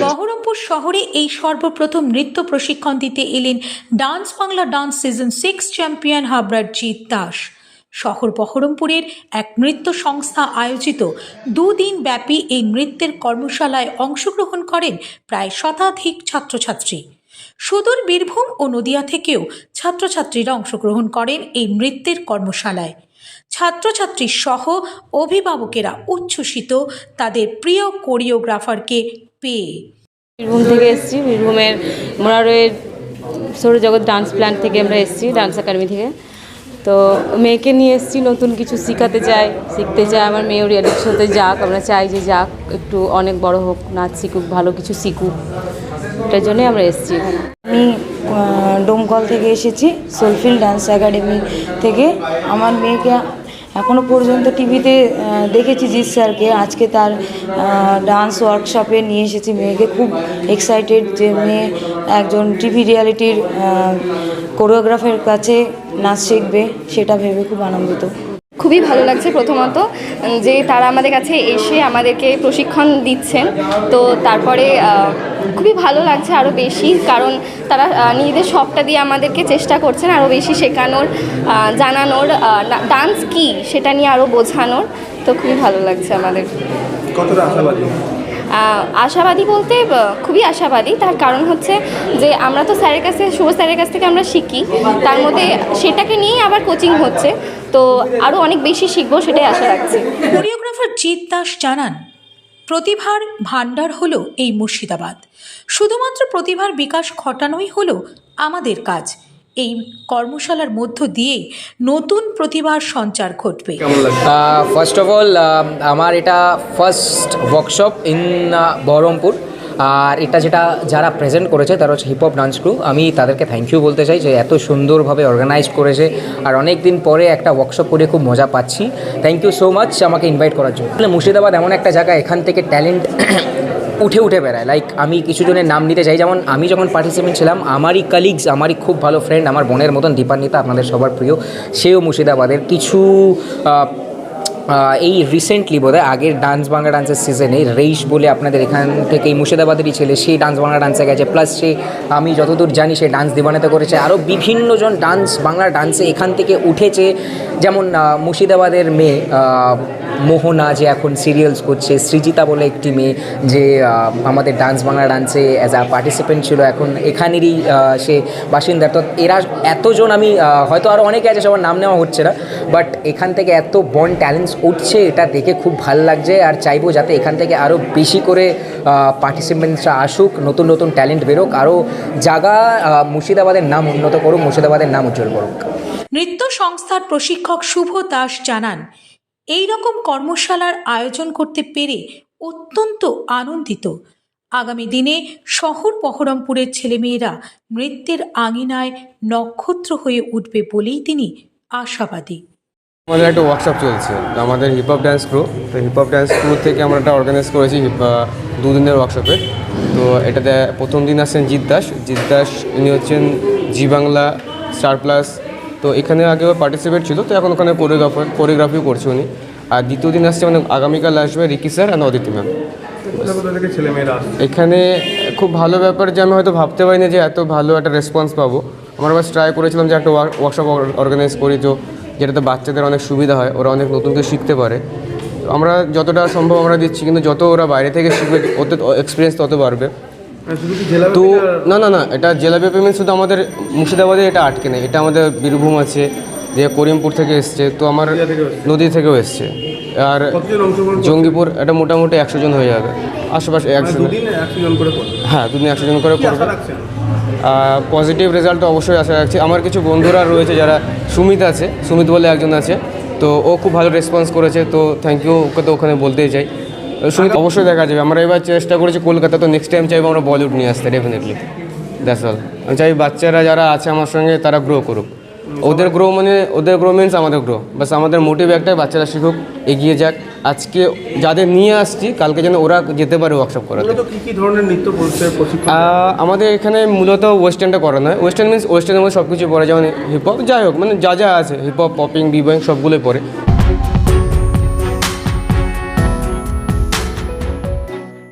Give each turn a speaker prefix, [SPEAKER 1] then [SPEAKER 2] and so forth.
[SPEAKER 1] বহরমপুর শহরে এই সর্বপ্রথম নৃত্য প্রশিক্ষণ দিতে এলেন dance Bangla dance season six champion হাবরার Jeet Das. শহর বহরমপুরের এক নৃত্য সংস্থা আয়োজিত দুদিন ব্যাপী এই নৃত্যের কর্মশালায় অংশগ্রহণ করেন প্রায় শতাধিক ছাত্রছাত্রী। সুদূর বীরভূম ও নদিয়া থেকেও ছাত্রছাত্রীরা অংশগ্রহণ করেন এই নৃত্যের কর্মশালায়। ছাত্রছাত্রী সহ অভিভাবকেরা উচ্ছ্বসিত তাদের প্রিয় কোরিওগ্রাফারকে পেয়ে।
[SPEAKER 2] বীরভূম থেকে এসেছি। বীরভূমের মোরারোয়ের সৌরজগৎ ডান্স প্ল্যান থেকে আমরা এসেছি, ডান্স একাডেমি থেকে। তো মেয়েকে নিয়ে এসেছি, নতুন কিছু শেখাতে চাই, শিখতে চাই। আমার মেয়েও রিয়ালিটি শোতে যাক, আমরা চাই যে যাক, একটু অনেক বড় হোক, নাচ শিখুক, ভালো কিছু শিখুক। এটার জন্যই আমরা এসেছি
[SPEAKER 3] আমি ডোমকল থেকে এসেছি, সোলফিল ডান্স একাডেমি থেকে। আমার মেয়েকে এখনও পর্যন্ত টিভিতে দেখেছি জিৎ স্যারকে। আজকে তার ডান্স ওয়ার্কশপে নিয়ে এসেছি মেয়েকে। খুব এক্সাইটেড যে মেয়ে একজন টিভি রিয়ালিটির কোরিওগ্রাফের কাছে নাচ শিখবে সেটা ভেবে খুব আনন্দিত।
[SPEAKER 4] খুবই ভালো লাগছে প্রথমত যে তারা আমাদের কাছে এসে আমাদেরকে প্রশিক্ষণ দিচ্ছেন। তো তারপরে খুবই ভালো লাগছে আরও বেশি কারণ তারা নিজেদের সবটা দিয়ে আমাদেরকে চেষ্টা করছেন আরও বেশি শেখানোর জানানোর ডান্স কি সেটা নিয়ে আরও বোঝানোর। তো খুবই ভালো লাগছে আমাদের।
[SPEAKER 5] কতটা আশাবাদী?
[SPEAKER 4] আশাবাদী বলতে খুবই আশাবাদী। তার কারণ হচ্ছে যে, আমরা তো স্যারের কাছে, শুভ স্যারের কাছ থেকে আমরা শিখি। তার মধ্যে সেটাকে নিয়েই আবার কোচিং হচ্ছে। তো আরও অনেক বেশি শিখব সেটাই আশা রাখছি।
[SPEAKER 1] কোরিওগ্রাফার জিৎ দাস জানান, প্রতিভার ভাণ্ডার হলো এই মুর্শিদাবাদ। শুধুমাত্র প্রতিভার বিকাশ ঘটানোই হলো আমাদের কাজ। এই কর্মশালার মধ্য দিয়ে নতুন প্রতিভার সঞ্চার ঘটবে।
[SPEAKER 6] ফার্স্ট অফ অল আমার এটা ফার্স্ট ওয়ার্কশপ ইন বহরমপুর। আর এটা যেটা যারা প্রেজেন্ট করেছে, তারা হচ্ছে হিপ হপ ডান্স ক্রু আমি তাদেরকে থ্যাংক ইউ বলতে চাই যে এত সুন্দরভাবে অর্গানাইজ করেছে। আর অনেক দিন পরে একটা ওয়ার্কশপ করে খুব মজা পাচ্ছি। থ্যাংক ইউ সো মাচ আমাকে ইনভাইট করার জন্য। আসলে মুর্শিদাবাদ এমন একটা জায়গা, এখান থেকে ট্যালেন্ট উঠে উঠে বেড়ায়। লাইক আমি কিছু জনের নাম নিতে চাই। যেমন আমি যখন পার্টিসিপেন্ট ছিলাম, আমারই কালিগস আমারই খুব ভালো ফ্রেন্ড আমার বোনের মতন দীপান্বিতা আপনাদের সবার প্রিয়, সেও মুর্শিদাবাদের। কিছু এই রিসেন্টলি বোধহয় আগের ডান্স বাংলা ডান্সের সিজনে রেইশ বলে আপনাদের এখান থেকে এই মুর্শিদাবাদেরই ছেলে সেই ডান্স বাংলা ডান্সে গেছে। প্লাস সে, আমি যতদূর জানি, সে ডান্স দিবানাতে করেছে। আরও বিভিন্নজন ডান্স বাংলা ডান্সে এখান থেকে উঠেছে। যেমন মুর্শিদাবাদের মেয়ে মোহনা যে এখন সিরিয়ালস করছে, সৃজিতা বলে একটি মেয়ে যে আমাদের ডান্স বাংলা ডান্সে অ্যাজ আ পার্টিসিপেন্ট ছিল এখন এখানেরই সে বাসিন্দা। তো এরা এতজন আমি হয়তো আরও অনেকে আছে, সবার নাম নেওয়া হচ্ছে না বাট এখান থেকে এত বন ট্যালেন্টস উঠছে, এটা দেখে খুব ভালো লাগছে। আর চাইব যাতে এখান থেকে আরও বেশি করে পার্টিসিপেন্টসরা আসুক, নতুন নতুন ট্যালেন্ট বেরোক আরও জায়গা মুর্শিদাবাদের নাম উন্নত করুক, মুর্শিদাবাদের নাম উজ্জ্বল করুক।
[SPEAKER 1] নৃত্য সংস্থার প্রশিক্ষক শুভ দাস জানান, এই রকম কর্মশালার আয়োজন করতে পেরে অত্যন্ত আনন্দিত। আগামী দিনে শহর বহরমপুরের ছেলেমেয়েরা নৃত্যের আঙিনায় নক্ষত্র হয়ে উঠবে বলেই তিনি আশাবাদী।
[SPEAKER 5] আমাদের একটা ওয়ার্কশপ চলছে। আমাদের হিপ হপ ডান্স ক্রু তো হিপ হপ ডান্স ক্রু থেকে আমরা একটা অর্গানাইজ করেছি দুদিনের ওয়ার্কশপে তো এটাতে প্রথম দিন আসছেন জিৎ দাস। জিৎ দাস ইনি হচ্ছেন জি বাংলা স্টার প্লাস। তো এখানে আগেও পার্টিসিপেট ছিল তো এখন ওখানে কোরিওগ্রাফার কোরিওগ্রাফিও করছে উনি। আর দ্বিতীয় দিন আসছে মানে আগামীকাল আসবে রিকি স্যার আর অদিতি ম্যাম এখানে খুব ভালো ব্যাপার যে আমি হয়তো ভাবতে পারিনি যে এত ভালো একটা রেসপন্স পাবো। আমরা বাস ট্রাই করেছিলাম যে একটা ওয়ার্কশপ অর্গানাইজ করি তো যেটাতে বাচ্চাদের অনেক সুবিধা হয় ওরা অনেক নতুন কিছু শিখতে পারে। আমরা যতটা সম্ভব আমরা দিচ্ছি কিন্তু যত ওরা বাইরে থেকে শিখবে ওতে এক্সপিরিয়েন্স তত বাড়বে। তো না না না এটা জেলা পেমেন্ট শুধু আমাদের মুর্শিদাবাদে এটা আটকে নেই। এটা আমাদের বীরভূম আছে যে করিমপুর থেকে এসছে তো আমার নদী থেকেও এসছে। আর জঙ্গিপুর এটা মোটামুটি একশো জন হয়ে যাবে। আশেপাশে একশো হ্যাঁ দুদিন একশো জন করে করবে। পজিটিভ রেজাল্ট অবশ্যই আশা রাখছি। আমার কিছু বন্ধুরা রয়েছে যারা সুমিত আছে সুমিত বলে একজন আছে তো ও খুব ভালো রেসপন্স করেছে তো থ্যাংক ইউ ওকে তো ওখানে বলতেই চাই। সুমিত অবশ্যই দেখা যাবে। আমরা এবার চেষ্টা করেছি কলকাতা তো নেক্সট টাইম চাইব আমরা বলিউড নিয়ে আসতে ডেফিনেটলি দ্যাটস অল আমি চাই বাচ্চারা যারা আছে আমার সঙ্গে তারা গ্রো করুক। ওদের গ্রো মানে ওদের গ্রো মিনস আমাদের গ্রো বাস আমাদের মোটিভ একটাই বাচ্চারা শিখুক এগিয়ে যাক। আজকে যাদের নিয়ে আসছি কালকে যেন ওরা যেতে পারে ওয়ার্কশপ করাতে।
[SPEAKER 7] কী কি ধরনের নৃত্য
[SPEAKER 5] আমাদের এখানে মূলত ওয়েস্টার্নটা করানো হয়। ওয়েস্টার্ন মিনস ওয়েস্টার্নের মধ্যে সব কিছু পড়ে যেমন হিপ হপ যাই হোক মানে যা যা আছে হিপ হপ পপিং বিবয়িং সবগুলোই পড়ে।